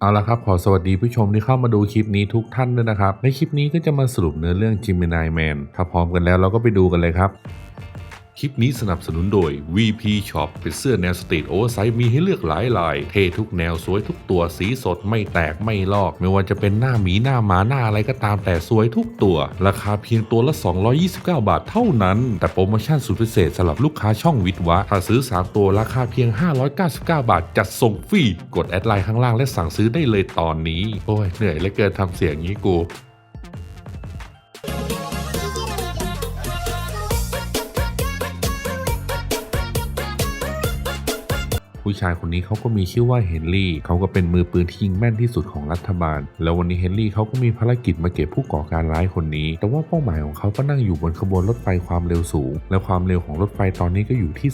เอาละครับขอสวัสดีผู้ชมที่เข้ามาดูคลิปนี้ทุกท่านด้วยนะครับ ในคลิปนี้ก็จะมาสรุปเนื้อเรื่อง Gemini Man ถ้าพร้อมกันแล้วเราก็ไปดูกันเลยครับ คลิปนี้สนับสนุนโดย VP Shop เป็นเสื้อแนวสตรีทโอเวอร์ไซส์มีให้เลือกหลายลาย เท่ทุกแนวสวยทุกตัวสีสดไม่แตกไม่ลอก ไม่ว่าจะเป็นหน้าหมีหน้าหมาหน้าอะไรก็ตามแต่สวยทุกตัว ราคาเพียงตัวละ 229 บาทเท่านั้น แต่โปรโมชั่นสุดพิเศษสำหรับลูกค้าช่องวิทวะ ถ้าซื้อ 3 ตัวราคาเพียง 599 บาท จัดส่งฟรีกดแอดไลน์ข้างล่างและสั่งซื้อได้เลยตอนนี้โอ้ยเหนื่อยเหลือเกินทำเสียงงี้กู ผู้ชายคนนี้เขาก็มีชื่อว่าเฮนรี่เขาก็เป็นมือปืนที่ยิงแม่นที่สุดของรัฐบาล แล้ววันนี้เฮนรี่เขาก็มีภารกิจมาเก็บผู้ก่อการร้ายคนนี้ แต่ว่าเป้าหมายของเขาก็นั่งอยู่บนขบวนรถไฟความเร็วสูง และความเร็วของรถไฟตอนนี้ก็อยู่ที่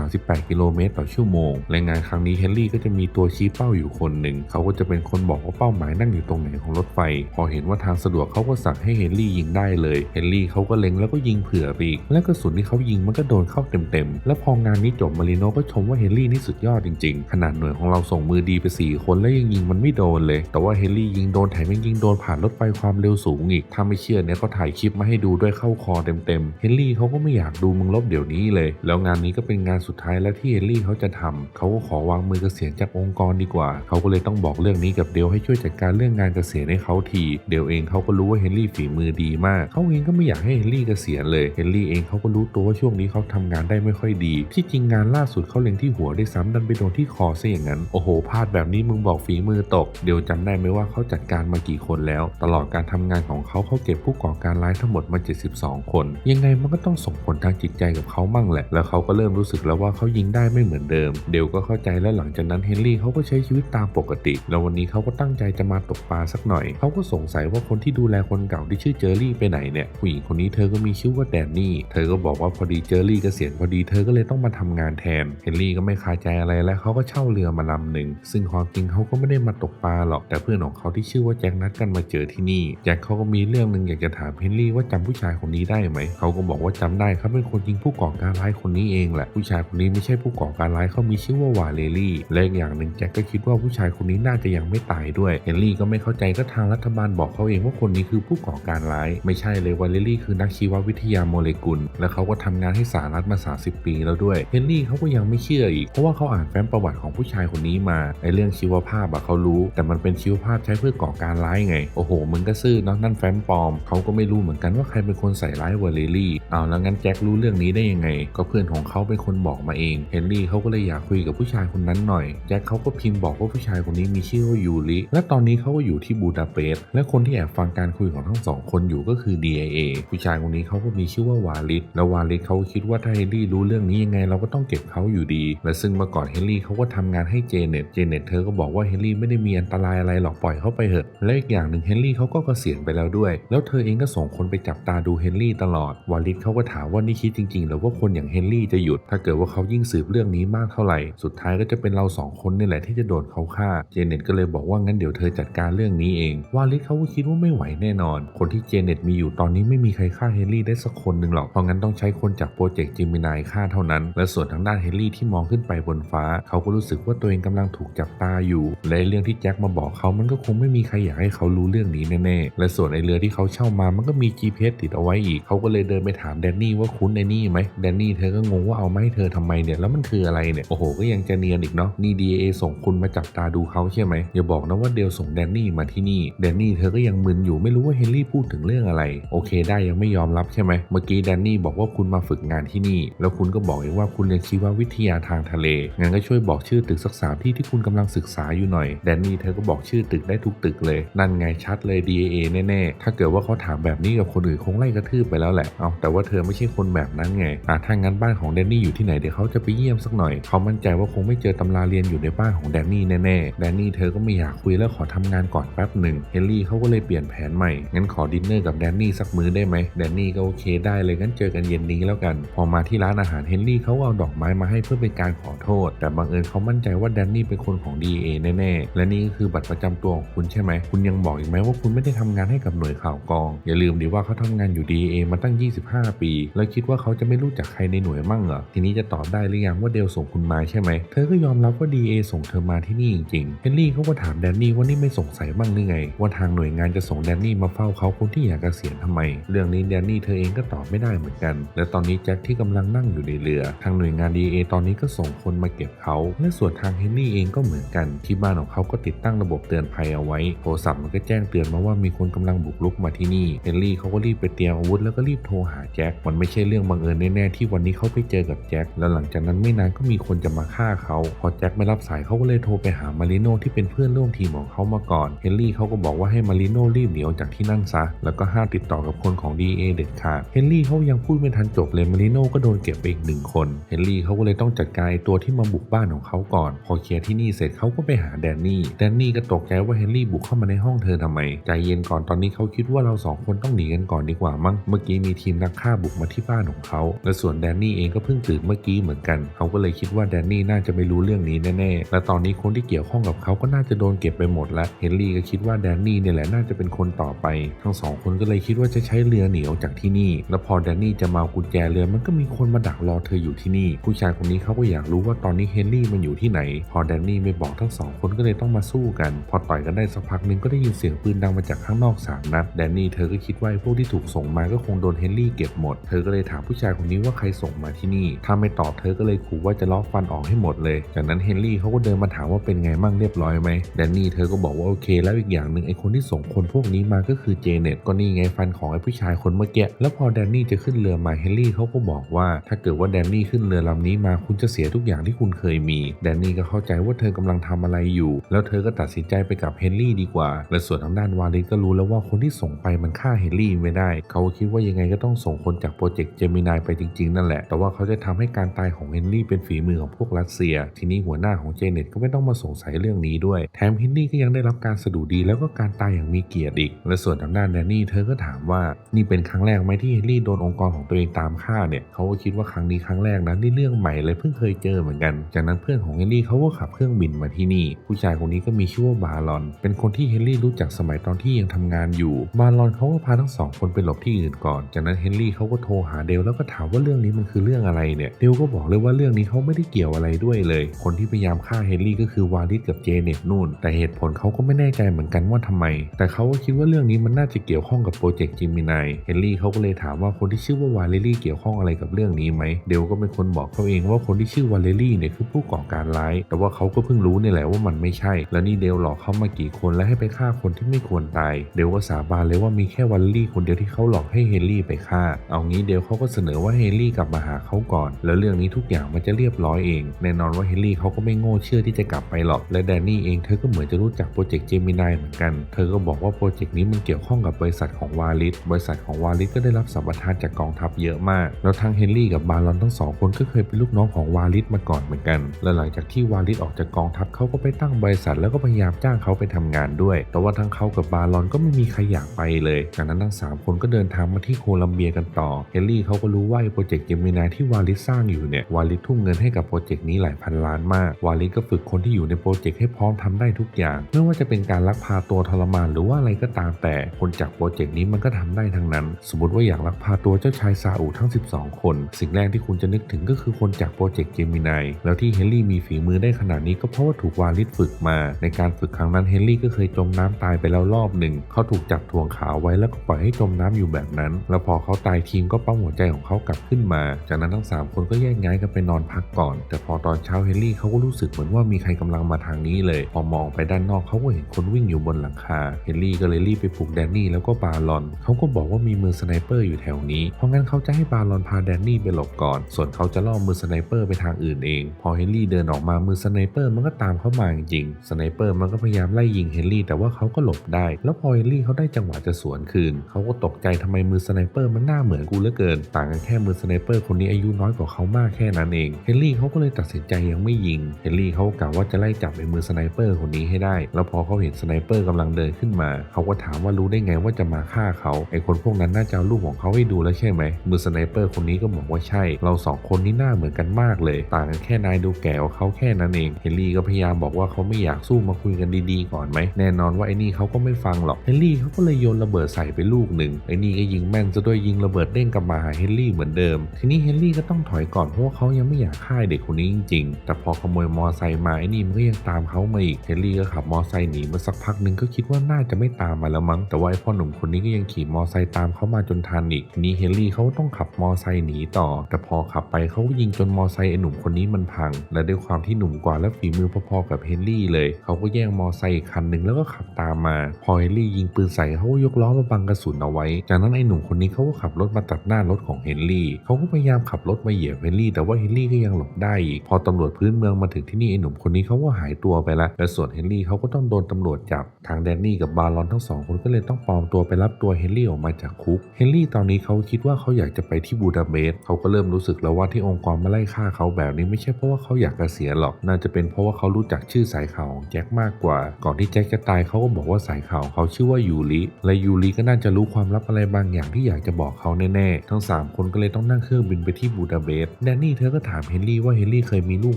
238 กิโลเมตรต่อชั่วโมง และงานครั้งนี้เฮนรี่ก็จะมีตัวชี้เป้าอยู่คนหนึ่ง เขาก็จะเป็นคนบอกว่าเป้าหมายนั่งอยู่ตรงไหนของรถไฟ พอเห็นว่าทางสะดวกเขาก็สั่งให้เฮนรี่ยิงได้เลย เฮนรี่เขาก็เล็งแล้วก็ยิงเผื่อไปอีก และกระสุนที่เขายิงมันก็โดนเข้าเต็มๆ และพองานนี้จบมาริโนก็ชมว่าเฮนรี่นี่สุดยอดจริงๆ ขนาดหน่วยของเราส่งมือดีไป 4 คนแล้วยังยิงมันไม่โดนเลย แต่ว่าเฮนรี่ยิงโดนแถมยังยิงโดนผ่านรถไฟความเร็วสูงอีก ถ้าไม่เชื่อเนี่ยก็ถ่ายคลิปมาให้ดูด้วยเข้าคอเต็มๆ เฮนรี่เขาก็ไม่อยากดูมึงลบเดี๋ยวนี้เลย แล้วงานนี้ก็เป็นงานสุดท้ายแล้วที่เฮนรี่เขาจะทำเขาก็ขอวางมือเกษียณจากองค์กรดีกว่า เขาก็เลยต้องบอกเรื่องนี้กับเดลให้ช่วยจัดการเรื่องงานเกษียณให้เขาที เดลเองเขาก็รู้ว่าเฮนรี่ฝีมือดีมาก เขาเองก็ไม่อยากให้เฮนรี่เกษียณเลย เฮนรี่เองเขาก็รู้ตัวว่าช่วงนี้เขาทำงานได้ไม่ค่อยดี ที่จริงงานล่าสุดเขาเล็งที่หัวได้ซ้ำดันไปโดนที่คอซะอย่างนั้น โอ้โหพลาดแบบนี้มึงบอกฝีมือตก เดี๋ยวจำได้ไหมว่าเขาจัดการมากี่คนแล้ว ตลอดการทำงานของเขาเขาเก็บผู้ก่อการร้ายทั้งหมดมา 72 คน ยังไงมันก็ต้องส่งผลทางจิตใจกับเขามั่งแหละ แล้วเขาก็เริ่มรู้สึกแล้วว่าเขายิงได้ไม่เหมือนเดิม เดลก็เข้าใจแล้วหลังจากนั้นเฮนรี่เขาก็ใช้ชีวิตตามปกติ แล้ววันนี้เขาก็ตั้งใจจะมาตกปลาสักหน่อย เขาก็สงสัยว่าคนที่ดูแลคนเก่าที่ชื่อเจอรี่ไปไหนเนี่ย ผู้หญิงคนนี้เธอก็มีชื่อว่าแดนนี่ เธอก็บอกว่าพอดีเจอรี่เกษียณพอดีเธอก็เลยต้องมาทำงานแทน เฮนรี่ก็ไม่คาใจอะไรและเขาก็เช่าเรือมาลำหนึ่งซึ่งความจริงเขาก็ไม่ได้มาตกปลาหรอกแต่เพื่อนของเขาที่ชื่อว่าแจ็คนัดกันมาเจอที่นี่แจ็คเขาก็มีเรื่องหนึ่งอยากจะถามเฮนรี่ว่าจำผู้ชายคนนี้ได้ไหมเขาก็บอกว่าจำได้เขาเป็นคนยิงผู้ก่อการร้ายคนนี้เองแหละผู้ชายคนนี้ไม่ใช่ผู้ก่อการร้ายเขามีชื่อว่าวาเลรี่และอีกอย่างหนึ่งแจ็คก็คิดว่าผู้ชายคนนี้น่าจะยังไม่ตายด้วยเฮนรี่ก็ไม่เข้าใจก็ทางรัฐบาลบอกเขาเองว่าคนนี้คือผู้ก่อการร้ายไม่ใช่เลยวาเลรี่คือนักชีววิทยาโมเลกุล และเขาก็ทำงานให้สหรัฐมา 30 ปีแล้วด้วยเฮนรี่เขาก็ยังไม่เชื่ออีกเพราะว่าเขาอ่านแฟ้มประวัติของผู้ชายคนนี้มาไอเรื่องชีวภาพอะเขารู้ แต่มันเป็นชีวภาพใช้เพื่อก่อการร้ายไง โอ้โหมึงก็ซื่อเนาะนั่นแฟ้มปลอมเขาก็ไม่รู้เหมือนกันว่าใครเป็นคนใส่ร้ายวาเลรี่เอาแล้วงั้นแจ็ครู้เรื่องนี้ได้ยังไง ก็เพื่อนของเขาเป็นคนบอกมาเองเฮนรี่เขาก็เลยอยากคุยกับผู้ชายคนนั้นหน่อยแจ็คเขาก็พิมพ์บอกว่าผู้ชายคนนี้มีชื่อว่ายูริและตอนนี้เขาก็อยู่ที่บูดาเปสต์และคนที่แอบฟังการคุยของทั้งสองคนอยู่ก็คือ DIA ผู้ชายคนนี้เขาก็มีชื่อว่าวาลิสแล้ววาลิสเขาคิดว่าถ้าเฮนรี่รู้เรื่องนี้ยังไงเราก็ต้องเก็บเขาอยู่ดี และซึ่งเมื่อก่อนเฮนรี่เขาก็ทำงานให้เจเน็ต เจเน็ตเธอก็บอกว่าเฮนรี่ไม่ได้มีอันตรายอะไรหรอกปล่อยเขาไปเถอะ และอีกอย่างหนึ่งเฮนรี่เขาก็เกษียณไปแล้วด้วย แล้วเธอเองก็ส่งคนไปจับตาดูเฮนรี่ตลอด วาลิสเขาก็ถามว่านี่คิดจริงๆหรือว่าคนอย่างเฮนรี่จะหยุด ถ้าเกิดว่าเขายิ่งสืบเรื่องนี้มากเท่าไหร่ สุดท้ายก็จะเป็นเราสองคนนี่แหละที่จะโดนเขาฆ่า เจเน็ตก็เลยบอกว่างั้นเดี๋ยวเธอจัดการเรื่องนี้เอง วาลิสเขาก็คิดว่าไม่ไหวแน่นอน คนที่เจเน็ตมีอยู่ตอนนี้ไม่มีใครฆ่าเฮนรี่ได้สักคนหนึ่งหรอก เพราะงั้นต้องใช้คนจากโปรเจกต์จิมินายฆ่าเท่านั้น และส่วนทางด้านเฮนรี่ที่มองขึ้นไปบนฟ้าเขาก็รู้สึกว่าตัวเองกำลังถูกจับตาอยู่ และเรื่องที่แจ็คมาบอกเขามันก็คงไม่มีใครอยากให้เขารู้เรื่องนี้แน่ๆและส่วนไอเรือที่เขาเช่ามามันก็มี GPS ติดเอาไว้อีก เขาก็เลยเดินไปถามแดนนี่ว่าคุ้นไอนี่ไหมแดนนี่เธอก็งงว่าเอามาให้เธอทำไมเนี่ยแล้วมันคืออะไรเนี่ยโอ้โหก็ยังจะเนียนอีกเนาะนี่ DA ส่งคุณมาจับตาดูเขาใช่ไหมอย่าบอกนะว่าเดลส่งแดนนี่มาที่นี่แดนนี่เธอก็ยังมึนอยู่ไม่รู้ว่าเฮนรี่พูดถึงเรื่องอะไร โอเค ได้ยังไม่ยอมรับใช่ไหมเมื่อกี้แดนนี่บอกว่าคุณมาฝึกงานที่นี่ แล้วคุณก็บอกเองว่าคุณเรียนชีววิทยาทางทะเลงันก็ช่วยบอกชื่อตึกสักสามที่ที่คุณกำลังศึกษาอยู่หน่อย แดนนี่เธอก็บอกชื่อตึกได้ทุกตึกเลย นั่นไงชัดเลย DA แน่ๆ ถ้าเกิดว่าเขาถามแบบนี้กับคนอื่นคงไล่กระทืบไปแล้วแหละ เอาแต่ว่าเธอไม่ใช่คนแบบนั้นไง อะถ้างั้นบ้านของแดนนี่อยู่ที่ไหนเดี๋ยวเขาจะไปเยี่ยมสักหน่อย เขามั่นใจว่าคงไม่เจอตำราเรียนอยู่ในบ้านของแดนนี่แน่ๆ แดนนี่เธอก็ไม่อยากคุยแล้วขอทำงานก่อนแป๊บหนึ่ง เฮนรี่เขาก็เลยเปลี่ยนแผนใหม่ งั้นขอดินเนอร์กับแดนนี่สักมื้อได้ไหมแดนนี่ก็โอเคได้เลยงั้นเจอกันเย็นนี้แล้วกัน พอมาที่ร้านอาหารเฮนรี่เขาเอาดอกไม้มาให้เพื่อเป็นการขอโทษแต่บังเอิญเขามั่นใจว่าแดนนี่เป็นคนของ DA แน่ๆ และนี่ก็คือบัตรประจำตัวของคุณใช่ไหม คุณยังบอกอีกไหมว่าคุณไม่ได้ทำงานให้กับหน่วยข่าวกอง อย่าลืมดิว่าเขาทำงานอยู่ DA มาตั้ง 25 ปี แล้วคิดว่าเขาจะไม่รู้จักใครในหน่วยมั่งเหรอ ทีนี้จะตอบได้หรือยังว่าเดลส่งคุณมาใช่ไหม เธอก็ยอมรับว่า DA ส่งเธอมาที่นี่จริงๆ เฮนรี่เขาก็ถามแดนนี่ว่านี่ไม่สงสัยบ้างหรือไง ว่าทางหน่วยงานจะส่งแดนนี่มาเฝ้าเขาคนที่อยากเกษียณทำไม เรื่องนี้แดนนี่เธอเองก็ตอบไม่ได้เหมือนกัน และตอนนี้แจ็คที่กำลังนั่งอยู่ในเรือ ทางหน่วยงาน DA ตอนนี้ก็ส่งคนมาเก็บเขาและส่วนทางเฮนรี่เองก็เหมือนกัน ที่บ้านของเขาก็ติดตั้งระบบเตือนภัยเอาไว้ โทรศัพท์มันก็แจ้งเตือนมาว่ามีคนกำลังบุกรุกมาที่นี่เฮนรี่เขาก็รีบไปเตรียมอาวุธแล้วก็รีบโทรหาแจ็คมันไม่ใช่เรื่องบังเอิญแน่ๆที่วันนี้เขาไปเจอกับแจ็คแล้วหลังจากนั้นไม่นานก็มีคนจะมาฆ่าเขาพอแจ็คไม่รับสายเขาก็เลยโทรไปหามาริโนที่เป็นเพื่อนร่วมทีมของเขามาก่อนเฮนรี่เขาก็บอกว่าให้มาริโนรีบหนีออกจากที่นั่นซะแล้วก็ห้ามติดต่อกับคนของ DA เด็ดขาดเฮนรี่เขายังพูดไม่ทันจบเลยมาริโนก็โดนเก็บไปอีกหนึ่งคนเฮนรี่เขาก็เลยต้องจัดการตัวที่มาบุกบ้านของเขาก่อน พอเคลียร์ที่นี่เสร็จเขาก็ไปหาแดนนี่ แดนนี่ก็ตกใจว่าเฮนรี่บุกเข้ามาในห้องเธอทำไม ใจเย็นก่อนตอนนี้เขาคิดว่าเราสองคนต้องหนีกันก่อนดีกว่ามั้ง เมื่อกี้มีทีมนักฆ่าบุกมาที่บ้านของเขา และส่วนแดนนี่เองก็เพิ่งตื่นเมื่อกี้เหมือนกัน เขาก็เลยคิดว่าแดนนี่น่าจะไม่รู้เรื่องนี้แน่ๆ และตอนนี้คนที่เกี่ยวข้องกับเขาก็น่าจะโดนเก็บไปหมดแล้ว เฮนรี่ก็คิดว่าแดนนี่เนี่ยแหละน่าจะเป็นคนต่อไป ทั้งสองคนก็เลยคิดว่าจะใช้เรือหนีออกจากที่นี่ แล้วพอแดนนี่จะมาเอากุญแจเรือมันก็มีคนมาดักรอเธออยู่ที่นี่ ผู้ชายคนนี้เขาก็อยากรู้ว่าตอนนี้เฮนรี่มันอยู่ที่ไหน พอแดนนี่ไม่บอกทั้งสองคนก็เลยต้องมาสู้กัน พอต่อยกันได้สักพักหนึงก็ได้ยินเสียงปืนดังมาจากข้างนอกสามนัดแดนนี่เธอก็คิดว่าพวกที่ถูกส่งมาก็คงโดนเฮนรี่เก็บหมด เธอก็เลยถามผู้ชายคนนี้ว่าใครส่งมาที่นี่ ถ้าไม่ตอบเธอก็เลยขู่ว่าจะล็อกฟันออกให้หมดเลย จากนั้นเฮนรี่เขาก็เดินมาถามว่าเป็นไงมั่งเรียบร้อยไหมแดนนี่เธอก็บอกว่าโอเคแล้วอีกอย่างหนึ่งไอ้คนที่ส่งคนพวกนี้มาก็คือเจเน็ตก็นี่ไงฟันของไอ้ผู้ชายคนเมื่อกี้แล้วพอแดนนี่จะขึ้นเรือมาเฮนรี่เขาก็บอกว่า ถ้าเกิดว่าแดนนี่ขึ้นเรือลำนี้มาคุณจะเสียทุกอย่างที่คุณเคยมีแดนนี่ก็เข้าใจว่าเธอกำลังทำอะไรอยู่ แล้วเธอก็ตัดสินใจไปกับเฮนรี่ดีกว่า และส่วนทางด้านวาลิสก็รู้แล้วว่าคนที่ส่งไปมันฆ่าเฮนรี่ไม่ได้ เขาคิดว่ายังไงก็ต้องส่งคนจากโปรเจกต์เจมินายไปจริง ๆ นั่นแหละ แต่ว่าเขาจะทำให้การตายของเฮนรี่เป็นฝีมือของพวกรัสเซีย ทีนี้หัวหน้าของเจเน็ตก็ไม่ต้องมาสงสัยเรื่องนี้ด้วย แถมเฮนรี่ก็ยังได้รับการสะดุดีแล้วก็การตายอย่างมีเกียรติอีก และส่วนทางด้านแดนนี่เธอก็ถามว่านี่เป็นครั้งแรกไหมที่เฮนรี่โดนองค์กรของตัวเองตามฆ่าเนี่ยเขาก็คิดว่าครั้งนี้ครั้งแรกนะนี่เรื่องใหม่เลยเพิ่งเคยเจอเหมือนกันจากนั้นเพื่อนของเฮนรี่เขาก็ขับเครื่องบินมาที่นี่ ผู้ชายคนนี้ก็มีชื่อว่าบาลอน เป็นคนที่เฮนรี่รู้จักสมัยตอนที่ยังทำงานอยู่ บาลอนเขาก็พาทั้งสองคนไปหลบที่อื่นก่อน จากนั้นเฮนรี่เขาก็โทรหาเดลแล้วก็ถามว่าเรื่องนี้มันคือเรื่องอะไรเนี่ย เดลก็บอกเลยว่าเรื่องนี้เขาไม่ได้เกี่ยวอะไรด้วยเลย คนที่พยายามฆ่าเฮนรี่ก็คือวาลิสกับเจเน็ตนู่น แต่เหตุผลเขาก็ไม่แน่ใจเหมือนกันว่าทำไม แต่เขาก็คิดว่าเรื่องนี้มันน่าจะเกี่ยวข้องกับโปรเจกต์จิมินายเฮนรี่เขาก็เลยถามว่าคนที่ชื่อว่าวาเลรี่เกี่ยวข้องอะไรกับเรื่องนี้ไหมเดลก็เป็นคนบอกเขาเองว่าคนที่ชื่อวาเลรี่เนี่ยคือผู้ก่อการร้าย แต่ว่าเขาก็เพิ่งรู้เนี่ยแหละว่ามันไม่ใช่ แล้วนี่เดลหลอกเขามากี่คนและให้ไปฆ่าคนที่ไม่ควรตาย เดลก็สาบานเลยว่ามีแค่วาเลรี่คนเดียวที่เขาหลอกให้เฮนรี่ไปฆ่า เอางี้เดลเขาก็เสนอว่าเฮนรี่กลับมาหาเขาก่อน แล้วเรื่องนี้ทุกอย่างมันจะเรียบร้อยเอง แน่นอนว่าเฮนรี่เขาก็ไม่โง่เชื่อที่จะกลับไปหรอก และแดนนี่เองเธอก็เหมือนจะรู้จักโปรเจกต์เจมินายเหมือนกัน เธอก็บอกว่าโปรเจกต์นี้มันเกี่ยวข้องกับบริษัทของวาลิส บริษัทของวาลิสก็ได้รับสัมปทานจากกองทัพเยอะมาก แล้วทั้งเฮนรี่กับบารอนทั้งสองคนก็เคยเป็นลูกน้องของวาลิสมาก่อนเหมือนกัน และหลังจากที่วาลิสออกจากกองทัพเขาก็ไปตั้งบริษัท แล้วก็พยายามจ้างเขาไปทำงานด้วย แต่ว่าทั้งเขากับบารอนก็ไม่มีใครอยากไปเลยจากนั้นทั้งสามคนก็เดินทางมาที่โคลัมเบียกันต่อเฮนรี่เขาก็รู้ว่าโปรเจกต์เจมินายที่วาลิสสร้างอยู่เนี่ยวาลิสทุ่มเงินให้กับโปรเจกต์นี้หลายพันล้านมาก วาลิสก็ฝึกคนที่อยู่ในโปรเจกต์ให้พร้อมทำได้ทุกอย่าง ไม่ว่าจะเป็นการลักพาตัวทรมานหรือว่าอะไรก็ตามแต่คนจากโปรเจกต์นี้มันก็ทำได้ทั้งนั้น สมมติว่าอยากลักพาตัวเจ้าชายซาอุทั้ง 12 คน สิ่งแรกที่คุณจะนึกถึงก็คือคนจากโปรเจกต์เจมินายแล้วที่เฮนรี่มีฝีมือได้ขนาดนี้ก็เพราะว่าถูกวาลิสฝึกมา ในการฝึกครั้งนั้นเฮนรี่ก็เคยจมน้ำตายไปแล้วรอบหนึ่ง เขาถูกจับถ่วงขาไว้แล้วก็ปล่อยให้จมน้ำอยู่แบบนั้น แล้วพอเขาตายทีมก็ปั๊มหัวใจของเขากลับขึ้นมา จากนั้นทั้งสามคนก็แยกย้ายกันไปนอนพักก่อน แต่พอตอนเช้าเฮนรี่เขาก็รู้สึกเหมือนว่ามีใครกำลังมาทางนี้เลย พอมองไปด้านนอกเขาก็เห็นคนวิ่งอยู่บนหลังคา เฮนรี่ก็เลยรีบไปปลุกแดนนี่แล้วก็บาลอน เขาก็บอกว่ามีมือสไนเปอร์อยู่แถวนี้ เพราะงั้นเขาจะให้บาลอนพาแดนนี่ไปหลบก่อน ส่วนเขาจะล่อมือสไนเปอร์ไปทางอื่นเองพอเฮนรี่เดินออกมามือสไนเปอร์มันก็ตามเข้ามาจริงสไนเปอร์มันก็พยายามไล่ยิงเฮนรี่แต่ว่าเขาก็หลบได้ แล้วพอเฮนรี่เขาได้จังหวะจะสวนคืนเขาก็ตกใจทำไมมือสไนเปอร์มันหน้าเหมือนกูเหลือเกิน ต่างกันแค่มือสไนเปอร์คนนี้อายุน้อยกว่าเขามากแค่นั้นเองเฮนรี่เขาก็เลยตัดสินใจยังไม่ยิงเฮนรี่เขากะว่าจะไล่จับไอ้มือสไนเปอร์คนนี้ให้ได้ แล้วพอเขาเห็นสไนเปอร์กำลังเดินขึ้นมาเขาก็ถามว่ารู้ได้ไงว่าจะมาฆ่าเขาไอ้คนพวกนั้นน่าจะเอารูปของเขาให้ดูแล้วใช่ไหมมือสไนเปอร์คนนี้ก็บอกว่าใช่ เราสองคนนี้หน้าเหมือนกันมากเลย ต่างกันแค่นายดูแก่กว่าเขาแค่นั้นเองเฮนรี่ก็พยายามบอกว่าเขาไม่อยากสู้มาคุยกันดีๆก่อนไหมแน่นอนว่าไอ้นี่เขาก็ไม่ฟังหรอกเฮนรี่เขาก็เลยโยนระเบิดใส่ไปลูกหนึ่งไอ้นี่ก็ยิงแม่นซะด้วยยิงระเบิดเด้งกลับมาหาเฮนรี่เหมือนเดิม ทีนี้เฮนรี่ก็ต้องถอยก่อนเพราะว่าเขายังไม่อยากฆ่าเด็กคนนี้จริงๆ แต่พอขโมยมอไซค์มาไอ้นี่มันก็ยังตามเขามาอีกเฮนรี่ก็ขับมอไซค์หนีมาสักพักหนึ่งก็คิดว่าน่าจะไม่ตามมาแล้วมั้งแต่ว่าไอ้พ่อหนุ่มคนนี้ก็ยังขี่มอไซค์ตามเขามาจนทันอีกทีนี้เฮนรี่เขาต้องขับมอไซค์หนีต่อ แต่พอขับไปเขายิงจนมอไซค์ไอ้หนุ่มคนนี้มันพัง และด้วยความที่หนุ่มกว่าและฝีมือพอๆกับเฮนรี่เลย เขาก็แย่งมอไซค์อีกคันหนึ่งแล้วก็ขับตามมา พอเฮนรี่ยิงปืนใส่เขาก็ยกล้อมาบังกระสุนเอาไว้ จากนั้นไอ้หนุ่มคนนี้เขาก็ขับรถมาตัดหน้ารถของเฮนรี่เขาก็พยายามขับรถมาเหยียบเฮนรี่แต่ว่าเฮนรี่ก็ยังหลบได้อีกพอตำรวจพื้นเมืองมาถึงที่นี่ไอ้หนุ่มคนนี้เขาก็หายตัวไปละและส่วนเฮนรี่เขาก็ต้องโดนตำรวจจับทางแดนนี่กับบารอนทั้งสองคนก็เลยต้องปลอมตัวไปรับตัวเฮนรี่ออกมาจากคุกเฮนรี่ตอนนี้เขาคิดว่าเขาอยากจะไปที่บูดาเปสต์เขาก็เริ่มรู้สึกแล้วว่าที่องค์กรมาไล่ฆ่าเขาแบบนี้ไม่ใช่เพราะว่าเขาอยากเกษียณหรอก น่าจะเป็นเพราะว่าเขารู้จักชื่อสายข่าวของแจ็คมากกว่า ก่อนที่แจ็คจะตายเขาก็บอกว่าสายข่าวเขาชื่อว่ายูริและยูริก็น่าจะรู้ความลับอะไรบางอย่างที่อยากจะบอกเขาแน่ๆ ทั้งสามคนก็เลยต้องนั่งเครื่องบินไปที่บูดาเปสต์แดนนี่เธอก็ถามเฮนรี่ว่าเฮนรี่เคยมีลูก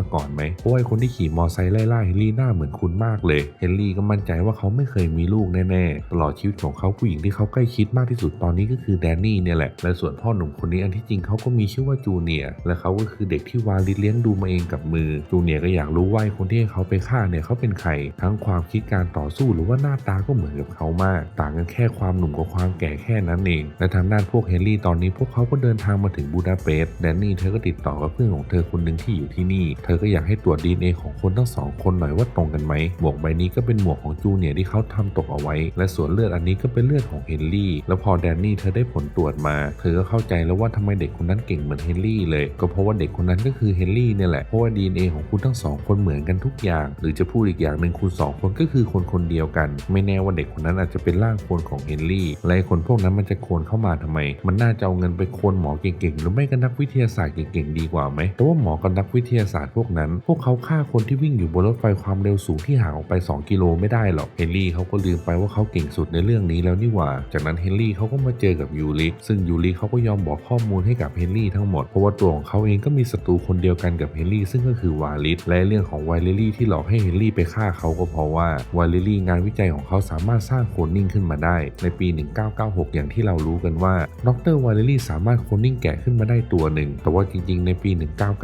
มาก่อนไหมเพราะว่าไอ้คนที่ขี่มอไซค์ไล่ล่าเฮนรี่หน้าเหมือนคุณมากเลยเฮนรี่ก็มั่นใจว่าเขาไม่เคยมีลูกแน่ๆตลอดชีวิตของเขาผู้หญิงที่เขาใกล้ชิดมากที่สุดตอนนี้ก็คือแดนนี่เนี่ยแหละและส่วนพ่อหนุ่มคนนี้อันที่จริงเขาก็มีชื่อว่าจูเนียและเขาก็คือเด็กที่วาลิเลี้ยงดูมาเองกับมือจูเนียร์ก็อยากรู้ว่าคนที่เขาไปฆ่าเนี่ยเขาเป็นใคร ทั้งความคิดการต่อสู้หรือว่าหน้าตาก็เหมือนกับเขามาก ต่างกันแค่ความหนุ่มกับความแก่แค่นั้นเอง และทางด้านพวกเฮนรี่ตอนนี้พวกเขาก็เดินทางมาถึงบูดาเปสต์แดนนี่เธอก็ติดต่อกับเพื่อนของเธอคนหนึ่งที่อยู่ที่นี่ เธอก็อยากให้ตรวจดีเอ็นเอของคนทั้งสองคนหน่อยว่าตรงกันไหมหมวกใบนี้ก็เป็นหมวกของจูเนียร์ที่เขาทำตกเอาไว้ และส่วนเลือดอันนี้ก็เป็นเลือดของเฮนรี่ แล้วพอแดนนี่เธอได้ผลตรวจมา เธอก็เข้าใจแล้วว่าทำไมเด็กคนนั้นเก่งเหมือนเฮนรี่เลย ก็เพราะว่าเด็กคนนั้นก็คือเฮนรี่เนี่ยแหละเพราะว่า DNA ของคุณทั้งสองคนเหมือนกันทุกอย่าง หรือจะพูดอีกอย่างหนึ่งคุณสองคนก็คือคนคนเดียวกัน ไม่แน่ว่าเด็กคนนั้นอาจจะเป็นร่างโคลนของเฮนรี่และไอ้คนพวกนั้นมันจะโคลนเข้ามาทำไม มันน่าจะเอาเงินไปโคลนหมอเก่งๆ หรือไม่ก็นักวิทยาศาสตร์เก่งๆ ดีกว่าไหมแต่ว่าหมอกับนักวิทยาศาสตร์พวกนั้น พวกเขาฆ่าคนที่วิ่งอยู่บนรถไฟความเร็วสูงที่ห่างออกไป 2 กิโลไม่ได้หรอก เฮนรี่เขาก็ลืมไปว่าเขาเก่งสุดในเรื่องนี้แล้วนี่หว่า จากนั้นเฮนรี่เขาก็มาเจอกับยูริซึ่งยูริเขาก็ยอมบอกข้อมูลให้กับเฮนรี่ทั้งหมด เพราะว่าตัวของเขาเองก็มีศัตรูคนเดียวกันกับเฮนรี่ซึ่งก็คือวาลิสและเรื่องของไวเลลี่ที่หลอกให้เฮนรี่ไปฆ่าเขาก็เพราะว่าวาเลลี่งานวิจัยของเขาสามารถสร้างโคลนนิ่งขึ้นมาได้ ในปี 1996 อย่างที่เรารู้กันว่าดรวาเลลี่สามารถโคลนนิ่งแกะขึ้นมาได้ตัวหนึ่งแต่ว่าจริงๆ ในปี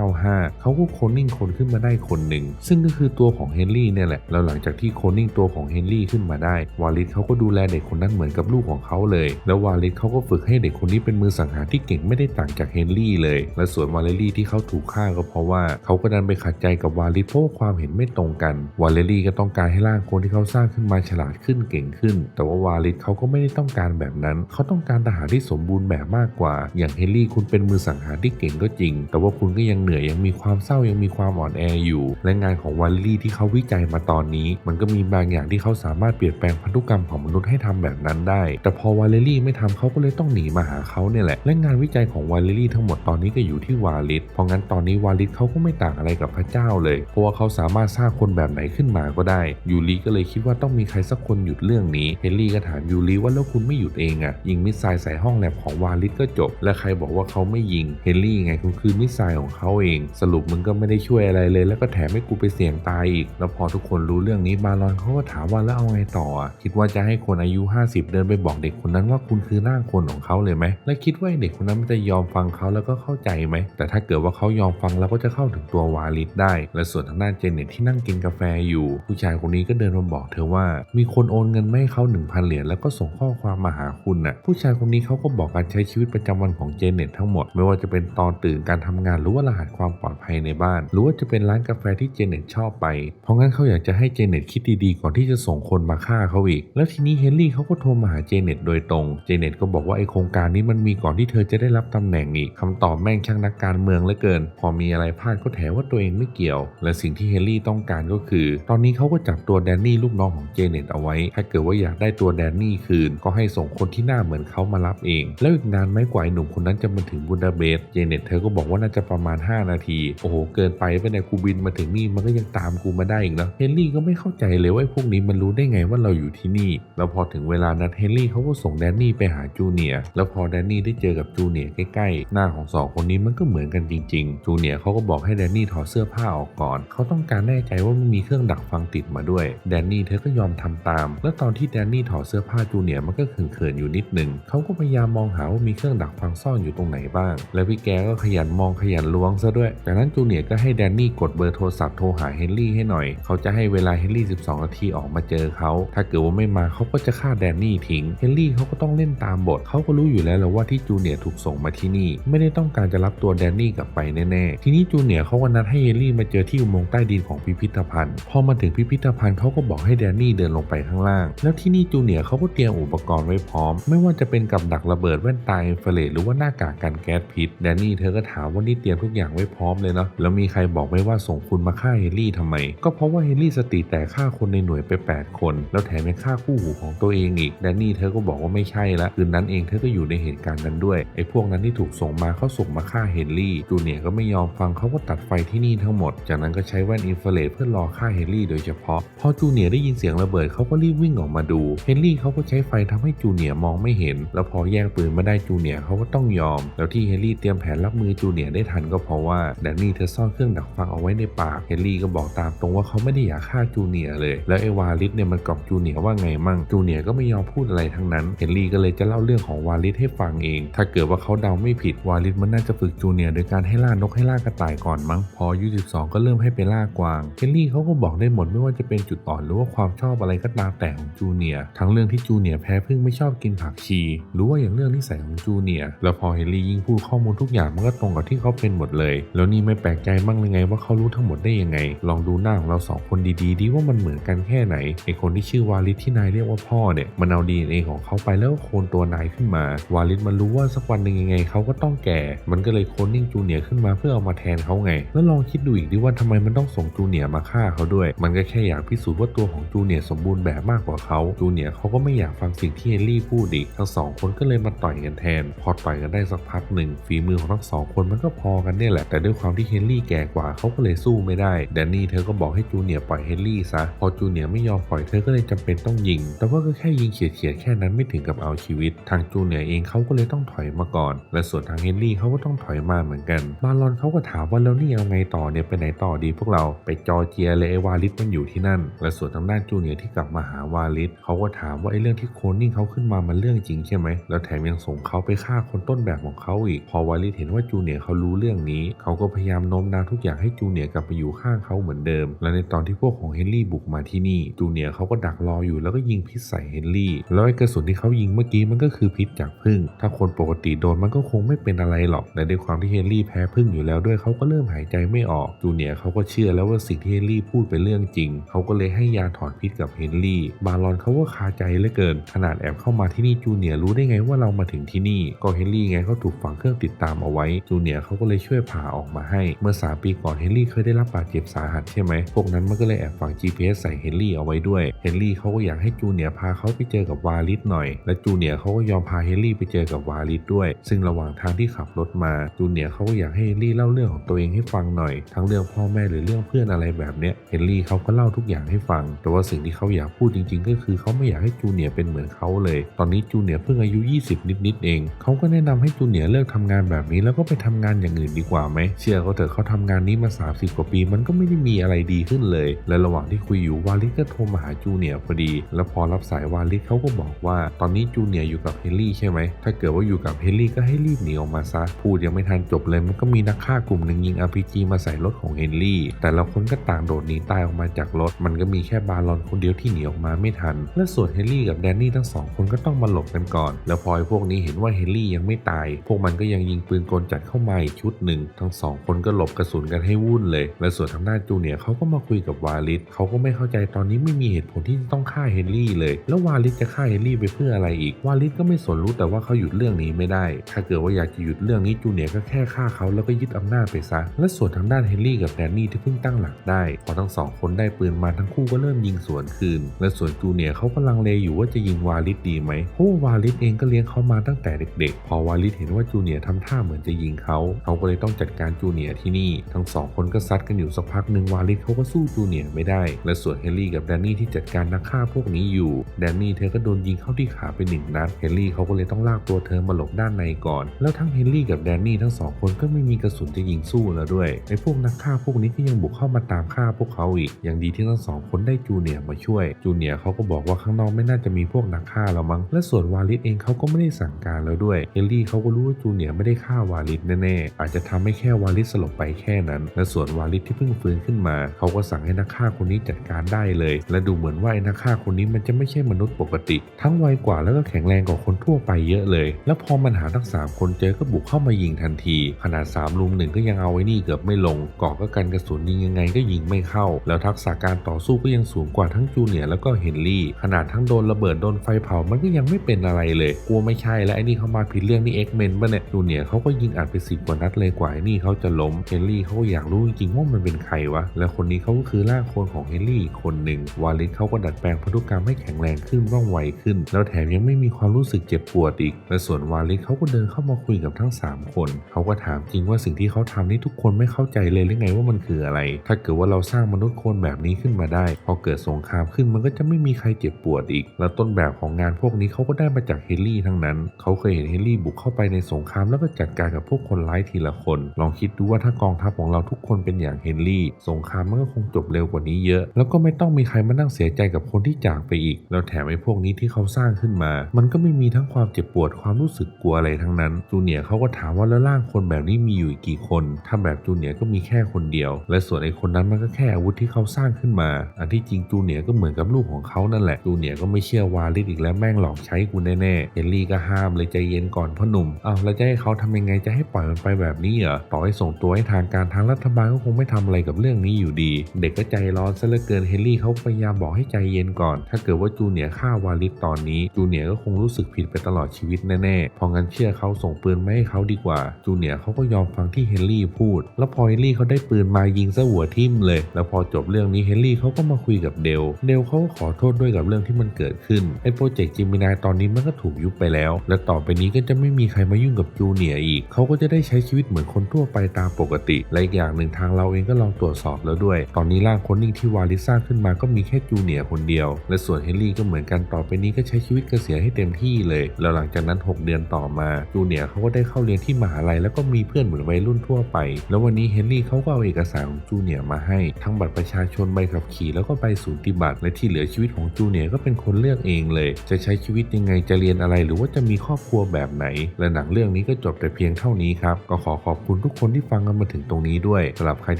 1995 เขาก็โคลนนิ่งคนขึ้นมาได้คนหนึ่งซึ่งก็คือตัวของเฮนรี่เนี่ยแหละแล้วหลังจากที่โคลนนิ่งตัวของเฮนรี่ขึ้นมาได้วาลิสเขาก็ดูแลเด็กคนนั้นเหมือนกับลูกของเขาเลย แล้ววาลิสเขาก็ฝึกให้เด็กคนนี้เป็นมือสังหารที่เก่งไม่ได้ต่างจากเฮนรี่เลย และส่วนวาเลลี่ที่เขาถูกฆ่าก็เพราะว่าเขาก็ดันไปขัดใจกับวาลิสเพราะความเห็นไม่ตรงกัน วาเลลี่ก็ต้องการให้ร่างคนที่เขาสร้างขึ้นมาฉลาดขึ้นเก่งขึ้น แต่ว่าวาลิสเขาก็ไม่ได้ต้องการแบบนั้น เขาต้องการทหารที่สมบูรณ์แบบมากกว่า อย่างเฮนรี่คุณเป็นมือสังหารที่เก่งก็จริง แต่ว่าคุณก็ยังเหนื่อยยังมีความเศร้ายังมีความอ่อนแออยู่ และงานของวาเลลี่ที่เขาวิจัยมาตอนนี้ มันก็มีบางอย่างที่เขาสามารถเปลี่ยนแปลงพันธุกรรมของมนุษย์ให้ทำแบบนั้นได้ แต่พอวาเลลี่ไม่ทำเขาก็เลยต้องหนีมาหาเขาเนี่ยแหละ และงานวิจัยของวาเลลี่ทั้งหมดตอนนี้ก็อยู่ที่วาลิสเพราะงั้นตอนนี้วาลิสเขาก็ไม่ต่างอะไรกับพระเจ้าเลย เพราะว่าเขาสามารถสร้างคนแบบไหนขึ้นมาก็ได้ ยูริก็เลยคิดว่าต้องมีใครสักคนหยุดเรื่องนี้ เฮนรี่ก็ถามยูริว่าแล้วคุณไม่หยุดเองอะยิงมิสไซล์ใส่ห้องแลบของวาลิสก็จบ และใครบอกว่าเขาไม่ยิง เฮนรี่ไงคุณคือมิสไซล์ของเขาเอง สรุปมึงก็ไม่ได้ช่วยอะไรเลย แล้วก็แถมให้กูไปเสี่ยงตายอีก แล้วพอทุกคนรู้เรื่องนี้บารอนเขาก็ถามว่าแล้วเอาไงต่อ คิดว่าจะให้คนอายุ 50 เดินไปบอกเด็กคนนั้นว่าคุณคือร่างคนของเขาเลยไหม และคิดว่าเด็กคนนั้นมันจะยอมฟังเขาแล้วก็เข้าใจไหม แต่ถ้าเกิดว่าเขายอมฟังแล้วก็จะเข้าถึงตัววาลิสได้ และส่วนทางด้านเจเน็ตที่นั่งกินกาแฟอยู่ ผู้ชายคนนี้ก็เดินมาบอกเธอว่า มีคนโอนเงินไมาให้เขา1,000เหรียญแล้วก็ส่งข้อความมาหาคุณน่ะผู้ชายคนนี้เขาก็บอกการใช้ชีวิตประจำวันของเจเน็ตทั้งหมด ไม่ว่าจะเป็นตอนตื่นการทำงานหรือว่ารหัสความปลอดภัยในบ้าน หรือว่าจะเป็นร้านกาแฟที่เจเน็ตชอบไป เพราะงั้นเขาอยากจะให้เจเน็ตคิดดีๆก่อนที่จะส่งคนมาฆ่าเขาอีก แล้วทีนี้เฮนรี่เขาก็โทรมาหาเจเน็ตโดยตรง เจเน็ตก็บอกว่าไอโครงการนี้มันมีก่อนที่เธอจะได้รับตำแหน่งอีกคำตอบแม่งช่างนักการเมืองเหลือเกิน พอมีอะไรพลาดก็แถว่าตัวเองไม่เกี่ยว และสิ่งที่เฮนรี่ต้องการก็คือ ตอนนี้เขาก็จับตัวแดนนี่ลูกน้องของเจเน็ตเอาไว้ ถ้าเกิดว่าอยากได้ตัวแดนนี่คืน ก็ให้ส่งคนที่หน้าเหมือนเขามารับเอง แล้วอีกนานไหมกว่าไอ้หนุ่มคนนั้นจะมาถึงบูดาเปสต์เจเน็ตเธอก็บอกว่าน่าจะประมาณ 5 นาที โอ้โห เกินไปไปในกูบินมาถึงนี่มันก็ยังตามกูมาได้อีกเนะเฮนรี่ก็ไม่เข้าใจเลยว่าพวกนี้มันรู้ได้ไงว่าเราอยู่ที่นี่ แล้วพอถึงเวลานัดเฮนรี่เขาก็ส่งแดนนี่ไปหาจูเนียร์แล้วพอแดนนี่ได้เจอกับจูเนียร์ใกล้ๆ หน้าของสองคนนี้มันก็เหมือนกันจริงๆจูเนียร์เขาก็บอกอกให้แดนนี่ถอดเสื้อผ้าออกก่อน เขาต้องการแน่ใจว่าไม่มีเครื่องดักฟังติดมาด้วย แดนนี่เธอก็ยอมทำตาม แล้วตอนที่แดนนี่ถอดเสื้อผ้าจูเนียร์มันก็เขินๆอยู่นิดหนึ่ง เขาก็พยายามมองหาว่ามีเครื่องดักฟังซ่อนอยู่ตรงไหนบ้าง แล้วพี่แกก็ขยันมองขยันล้วงซะด้วย จากนั้นจูเนียร์ก็ให้แดนนี่กดเบอร์โทรศัพท์โทรหาเฮนรี่ให้หน่อย เขาจะให้เวลาเฮนรี่12นาทีออกมาเจอเขา ถ้าเกิดว่าไม่มาเขาก็จะฆ่าแดนนี่ทิ้ง เฮนรี่เขาก็ต้องเล่นตามบท เขาก็รู้อยู่แล้วแหละว่าที่จูเนียร์ถูกส่งมาที่นี่ ไม่ได้ต้องการจะรับตัวแดนนี่กลับไปแน่ๆ ทีนี้จูเนียเขาก็นัดให้เฮนรี่มาเจอที่อุโมงค์ใต้ดินของพิพิธภัณฑ์ พอมาถึงพิพิธภัณฑ์เขาก็บอกให้แดนนี่เดินลงไปข้างล่าง แล้วที่นี่จูเนียร์เขาก็เตรียมอุปกรณ์ไว้พร้อม ไม่ว่าจะเป็นกับดักระเบิดแว่นตาอินฟราเรดหรือว่าหน้ากากกันแก๊สพิษ แดนนี่เธอก็ถามว่านี่เตรียมทุกอย่างไว้พร้อมเลยเนาะ แล้วมีใครบอกไหมว่าส่งคุณมาฆ่าเฮนรี่ทำไม ก็เพราะว่าเฮนรี่สติแตกฆ่าคนในหน่วยไป 8 คน แล้วแถมยังฆ่าคู่หูของตัวเองอีก แดนนี่เธอก็บอกว่าไม่ใช่ละคืนนั้นเองเธอก็อยู่ในเหตุการณ์นั้นด้วย ไอ้พวกนั้นที่ถูกส่งมาเขาส่งมาฆ่าเฮนรี่ จูเนียร์ก็ไม่ยอมฟังเขาก็ตัดไฟที่นี่ทั้งหมด จากนั้นก็ใช้แว่นอินฟราเรดเพื่อรอฆ่าเฮนรี่โดยเฉพาะ พอจูเนียร์ได้ยินเสียงระเบิดเขาก็รีบวิ่งออกมาดู เฮนรี่เขาก็ใช้ไฟทำให้จูเนียร์มองไม่เห็น แล้วพอแย่งปืนมาได้จูเนียร์เขาก็ต้องยอม แล้วที่เฮนรี่เตรียมแผนรับมือจูเนียร์ได้ทันก็เพราะว่าแดนนี่เธอซ่อนเครื่องดักฟังเอาไว้ในปาก เฮนรี่ก็บอกตามตรงว่าเขาไม่ได้อยากฆ่าจูเนียร์เลย แล้วไอ้วาลิสเนี่ยมันกอบจูเนียร์ว่าไงมั่ง จูเนียร์ก็ไม่ยอมพูดอะไรทั้งนั้น เฮนรี่ก็เลยจะเล่าเรื่องของวาลิสให้ฟังเอง ถ้าเกิดว่าเขาเดาไม่ผิดวาลิสมันน่าจะฝึกจูเนียร์โดยการให้ล่านกให้ล่ากระต่ายก่อนมั้งพออายุ12 ก็เริ่มให้ไปล่ากวางเฮนรี่เขาก็บอกได้หมดไม่ว่าจะเป็นจุดอ่อนหรือว่าความชอบอะไรก็ตามแต่ของจูเนียทั้งเรื่องที่จูเนียแพ้พึ่งไม่ชอบกินผักชี หรือว่าอย่างเรื่องนิสัยของจูเนียแล้วพอเฮนรี่ยิ่งพูดข้อมูลทุกอย่างมันก็ตรงกับที่เขาเป็นหมดเลย แล้วนี่ไม่แปลกใจมั่งเลยไงว่าเขารู้ทั้งหมดได้ยังไง ลองดูหน้าของเราสองคนดีๆดีว่ามันเหมือนกันแค่ไหนไอคนที่ชื่อวาลิสที่นายเรียกว่าพ่อเนี่ยมันเอาดีเอของเขาไปแล้วก็โคลนตัวนายขึ้นมา วาลิสมันรู้ว่าสักวันหนึ่งยังไงเขาก็ต้องแก่ มันก็เลยโคลนนิ่งจูเนียขึ้นมาเพื่อเอามาแทนเขาไง แล้วลองคิดดูอีกดิว่าทำไมมันต้องส่งจูเนียร์มาฆ่าเขาด้วย มันก็แค่อยากพิสูจน์ว่าตัวของจูเนียร์สมบูรณ์แบบมากกว่าเขาจูเนียร์เขาก็ไม่อยากฟังสิ่งที่เฮนรี่พูดอีกทั้งสองคนก็เลยมาต่อยกันแทน พอต่อยกันได้สักพักหนึ่งฝีมือของทั้งสองคนมันก็พอกันเนี่ยแหละ แต่ด้วยความที่เฮนรี่แก่กว่าเขาก็เลยสู้ไม่ได้แดนนี่เธอก็บอกให้จูเนียร์ปล่อยเฮนรี่ซะพอจูเนียร์ไม่ยอมปล่อยเธอก็เลยจำเป็นต้องยิง แต่ว่าก็แค่ยิงเฉียดเฉียดๆแค่นั้นไม่ถึงกับเอาชีวิต ทางจูเนียร์เองเขาก็เลยต้องถอยมาก่อน และส่วนทางเฮนรี่เขาก็ต้องถอยมาเหมือนกัน บารอนเขาก็ถามว่าแล้วนี่เอาไงต่อเนี่ยไปไหนต่อดีพวกเราไปจอเจียเลยไอ้วาลิสมันอยู่ที่นั่น และส่วนทางด้านจูเนียร์ที่กลับมาหาวาลิสเขาก็ถามว่าไอ้เรื่องที่โคลนนิ่งเขาขึ้นมามันเรื่องจริงใช่ไหมแล้วแถมยังส่งเขาไปฆ่าคนต้นแบบของเขาอีก พอวาลิสเห็นว่าจูเนียร์เขารู้เรื่องนี้ เขาก็พยายามโน้มน้าวทุกอย่างให้จูเนียร์กลับไปอยู่ข้างเขาเหมือนเดิม และในตอนที่พวกของเฮนรี่บุกมาที่นี่จูเนียร์เขาก็ดักรออยู่แล้วก็ยิงพิษใส่เฮนรี่แล้วไอ้กระสุนที่เขายิงเมื่อกี้มันก็คือพิษจากผึ้งถ้าคนปกติโดนมันก็คงไม่เป็นอะไรหรอกแต่ด้วยความที่เฮนรี่แพ้ผึ้งอยู่แล้วด้วยเขาก็เริ่มหายใจไม่ออกจูเนียเขาก็เชื่อแล้วว่าสิ่งที่เฮนรี่พูดเป็นเรื่องจริง เขาก็เลยให้ยาถอนพิษกับเฮนรี่ บารอนเขาก็คาใจเหลือเกิน ขนาดแอบเข้ามาที่นี่จูเนียรู้ได้ไงว่าเรามาถึงที่นี่ ก็เฮนรี่ไงเขาถูกฝังเครื่องติดตามเอาไว้ จูเนียเขาก็เลยช่วยผ่าออกมาให้ เมื่อ 3 ปีก่อนเฮนรี่เคยได้รับบาดเจ็บสาหัสใช่ไหม พวกนั้นมันก็เลยแอบฝัง GPS ใส่เฮนรี่เอาไว้ด้วย เฮนรี่เขาก็อยากให้จูเนียพาเขาไปเจอกับวาลิสหน่อย และจูเนียเขาก็ยอมพาเฮนรี่ไปเจอกับวาลิสด้วย ซึ่งระหว่างทางที่ขับรถมา จูเนียเขาก็อยากให้เฮนรี่เล่าเรื่องของตัวเองให้ฟังหน่อย ทั้งเรื่องพ่อแม่หรือเรื่องเพื่อนอะไรแบบเนี้ยเฮนรี่เขาก็เล่าทุกอย่างให้ฟัง แต่ว่าสิ่งที่เขาอยากพูดจริง ๆ ก็คือเขาไม่อยากให้จูเนียร์เป็นเหมือนเขาเลย ตอนนี้จูเนียร์เพิ่งอายุ 20 นิดๆเองเขาก็แนะนำให้จูเนียร์เลิกทำงานแบบนี้แล้วก็ไปทำงานอย่างอื่นดีกว่าไหมเชื่อเขาเถอะเขาทำงานนี้มา 30 กว่าปี มันก็ไม่ได้มีอะไรดีขึ้นเลย และระหว่างที่คุยอยู่วาลิสก็โทรมาหาจูเนียร์พอดี แล้วพอรับสายวาลิสเขาก็บอกว่า ตอนนี้จูเนียร์อยู่กับเฮนรี่ใช่ไหมถ้าเกิดว่าอยู่กับเฮนรี่ก็ให้รีบหนีออกมาซะพูดยังไม่ทันจบเลยมันก็มีนักฆ่ากลุ่มหนึ่งยิง RPG มาใส่รถของเฮนรี่ แต่ละคนก็ต่างโดดหนีตายออกมาจากรถ มันก็มีแค่บารอนคนเดียวที่หนีออกมาไม่ทัน และส่วนเฮนรี่กับแดนนี่ทั้งสองคนก็ต้องมาหลบกันก่อน แล้วพอไอ้พวกนี้เห็นว่าเฮนรี่ยังไม่ตาย พวกมันก็ยังยิงปืนกลจัดเข้ามาอีกชุดหนึ่ง ทั้งสองคนก็หลบกระสุนกันให้วุ่นเลย และส่วนทางด้านจูเนียร์เขาก็มาคุยกับวาลิสเขาก็ไม่เข้าใจตอนนี้ไม่มีเหตุผลที่จะต้องฆ่าเฮนรี่เลย แล้ววาลิสจะฆ่าเฮนรี่ไปเพื่ออะไรอีก วาลิสก็ไม่สนรู้แต่ว่าเขาหยุดเรื่องนี้ไม่ได้ ถ้าเกิดว่าอยากจะหยุดเรื่องนี้จูเนียก็แค่ฆ่าเขาแล้วก็ยึดอำนาจไปซะและส่วนทางด้านเฮนรี่กับแดนนี่ที่เพิ่งตั้งหลักได้ พอทั้งสองคนได้ปืนมาทั้งคู่ก็เริ่มยิงสวนคืน และส่วนจูเนียเขากำลังเลอยู่ว่าจะยิงวาลิสดีไหมเพราะวาลิสเองก็เลี้ยงเขามาตั้งแต่เด็กๆ พอวาลิสเห็นว่าจูเนียทำท่าเหมือนจะยิงเขา เขาก็เลยต้องจัดการจูเนียที่นี่ ทั้งสองคนก็ซัดกันอยู่สักพักหนึ่งวาลิสเขาก็สู้จูเนียไม่ได้ และส่วนเฮนรี่กับแดนนี่ที่จัดการนักฆ่าพวกนี้อยู่ แดนนี่เธอก็โดนยิงเข้าที่ขาไปหนึ่งนัด เฮนรี่เขาก็เลยต้องลากตัวเธอมาหลบด้านในก่อน แล้วทั้งเฮนรี่กับแดนนี่ทั้งสองคนก็ไม่มีกระสุนจะยิงสู้สู้แล้วด้วยไอ้พวกนักฆ่าพวกนี้ก็ยังบุกเข้ามาตามฆ่าพวกเขาอีกอย่างดีที่ทั้งสองคนได้จูเนียมาช่วยจูเนียเขาก็บอกว่าข้างนอกไม่น่าจะมีพวกนักฆ่าแล้วมั้งและส่วนวาลิสเองเขาก็ไม่ได้สั่งการแล้วด้วยเฮนรี่เขาก็รู้ว่าจูเนียไม่ได้ฆ่าวาลิสแน่ๆอาจจะทำให้แค่วาลิสสลบไปแค่นั้น และส่วนวาลิสที่เพิ่งฟื้นขึ้นมา เขาก็สั่งให้นักฆ่าคนนี้จัดการได้เลย และดูเหมือนว่าไอ้นักฆ่าคนนี้มันจะไม่ใช่มนุษย์ปกติ ทั้งไวกว่าแล้วก็แข็งแรงกว่าคนทั่วไปเยอะเลย แล้วพอมันหาทั้งสามคนเจอก็บุกเข้ามายิงทันทีขนาด3ลุมหนึ่งก็ยังเอาไว้นี่เกือบไม่ลงเกาะก็กันกระสุนยิงยังไงก็ยิงไม่เข้า แล้วทักษะการต่อสู้ก็ยังสูงกว่าทั้งจูเนียร์แล้วก็เฮนรี่ขนาดทั้งโดนระเบิดโดนไฟเผามันก็ยังไม่เป็นอะไรเลยกลัวไม่ใช่แล้วไอ้นี่เขามาผิดเรื่องนี่เอ็กเมนป่ะเนี่ยจูเนียร์เขาก็ยิงอัดไปสิบกว่านัดเลยกว่าไอ้นี่เขาจะล้มเฮนรี่เขาอยากรู้จริงๆว่ามันเป็นใครวะและคนนี้เขาก็คือร่าโคลนของเฮนรี่อีกคนหนึ่งวาลิสเขาก็ดัดแปลงพันธุกรรมให้แข็งแรงขึ้นว่องไวขึ้น แล้วแถมยังไม่มีความรู้สึกเจ็บปวดอีกและส่วนวาลิสเขาก็เดินเข้ามาคุยกับทั้ง 3 คนเขาก็ถามจริงว่าสิ่งที่เขาทำนี่ทุกคนไม่เข้าใจเลยหรือไงว่ามันคืออะไร ถ้าเกิดว่าเราสร้างมนุษย์โคนแบบนี้ขึ้นมาได้ พอเกิดสงครามขึ้นมันก็จะไม่มีใครเจ็บปวดอีก แล้วต้นแบบของงานพวกนี้เขาก็ได้มาจากเฮนรี่ทั้งนั้น เขาเคยเห็นเฮนรี่บุกเข้าไปในสงครามแล้วก็จัดการกับพวกคนร้ายทีละคน ลองคิดดูว่าถ้ากองทัพของเราทุกคนเป็นอย่างเฮนรี่ สงครามมันก็คงจบเร็วกว่านี้เยอะ แล้วก็ไม่ต้องมีใครมานั่งเสียใจกับคนที่จากไปอีก แล้วแถมไอ้พวกนี้ที่เขาสร้างขึ้นมา มันก็ไม่มีทั้งความเจ็บปวดความรู้สึกกลัวอะไรทั้งนั้นจูเนียร์เขาก็ถามว่าแล้วร่างคนแบบนี้มีอยู่กี่คน ถ้าแบบจูเนียก็มีแค่คนเดียว และส่วนไอ้คนนั้นมันก็แค่อาวุธที่เขาสร้างขึ้นมา อันที่จริงจูเนียก็เหมือนกับลูกของเขานั่นแหละจูเนียก็ไม่เชื่อวาลิสอีกแล้วแม่งหลอกใช้กูแน่ๆเฮนรี่ก็ห้ามเลยใจเย็นก่อนพ่อหนุ่มอ้าวแล้วจะให้เขาทำยังไงจะให้ปล่อยมันไปแบบนี้เหรอต่อให้ส่งตัวให้ทางการทางรัฐบาลก็คงไม่ทำอะไรกับเรื่องนี้อยู่ดี เด็กก็ใจร้อนซะเหลือเกินเฮนรี่เขาพยายามบอกให้ใจเย็นก่อน ถ้าเกิดว่าจูเนียฆ่าวาลิสตอนนี้จูเนียก็คงรู้สึกผิดไปตลอดชีวิตแน่ๆพองั้นเชื่อเขาส่งปืนมาให้เขาดีกว่าจูเนียเขาก็ยอมฟังที่เฮนรี่พูดแล้วพอเฮนรี่เขาได้ปืนมายิงซะหัวทิ่มเลย แล้วพอจบเรื่องนี้เฮนรี่เขาก็มาคุยกับเดล เดลเขาก็ขอโทษด้วยกับเรื่องที่มันเกิดขึ้นไอ้โปรเจกต์จิมินายตอนนี้มันก็ถูกยุบไปแล้ว และต่อไปนี้ก็จะไม่มีใครมายุ่งกับจูเนียร์อีก เขาก็จะได้ใช้ชีวิตเหมือนคนทั่วไปตามปกติ และอีกอย่างหนึ่งทางเราเองก็ลองตรวจสอบแล้วด้วย ตอนนี้ร่างคนนิ่งที่วาลิสสร้างขึ้นมาก็มีแค่จูเนียร์คนเดียว และส่วนเฮนรี่ก็เหมือนกันต่อไปนี้ก็ใช้ชีวิตเกษียณให้เต็มที่เลย แล้วหลังจากนั้น 6 เดือนต่อมาจูเนียเขาก็ได้เข้าเรียนที่มหาลัยแล้วก็มีเพื่อนเหมือนวัยรุ่นทั่วไปแล้ววันนี้เฮนรี่เขาก็เอาเอกสารของจูเนียร์มาให้ทั้งบัตรประชาชนใบขับขี่แล้วก็ใบสูติบัตรและที่เหลือชีวิตของจูเนียร์ก็เป็นคนเลือกเองเลย จะใช้ชีวิตยังไงจะเรียนอะไร หรือว่าจะมีครอบครัวแบบไหน และหนังเรื่องนี้ก็จบแต่เพียงเท่านี้ครับก็ขอขอบคุณทุกคนที่ฟังกันมาถึงตรงนี้ด้วยสำหรับใคร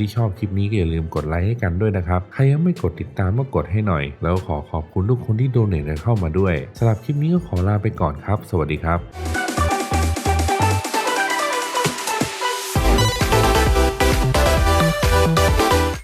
ที่ชอบคลิปนี้ก็อย่าลืมกดไลค์ให้กันด้วยนะครับใครยังไม่กดติดตามก็กดให้หน่อย แล้วขอขอบคุณทุกคนที่โดเนทเข้ามาด้วยสำหรับคลิปนี้ก็ขอลาไปก่อนครับ สวัสดีครับ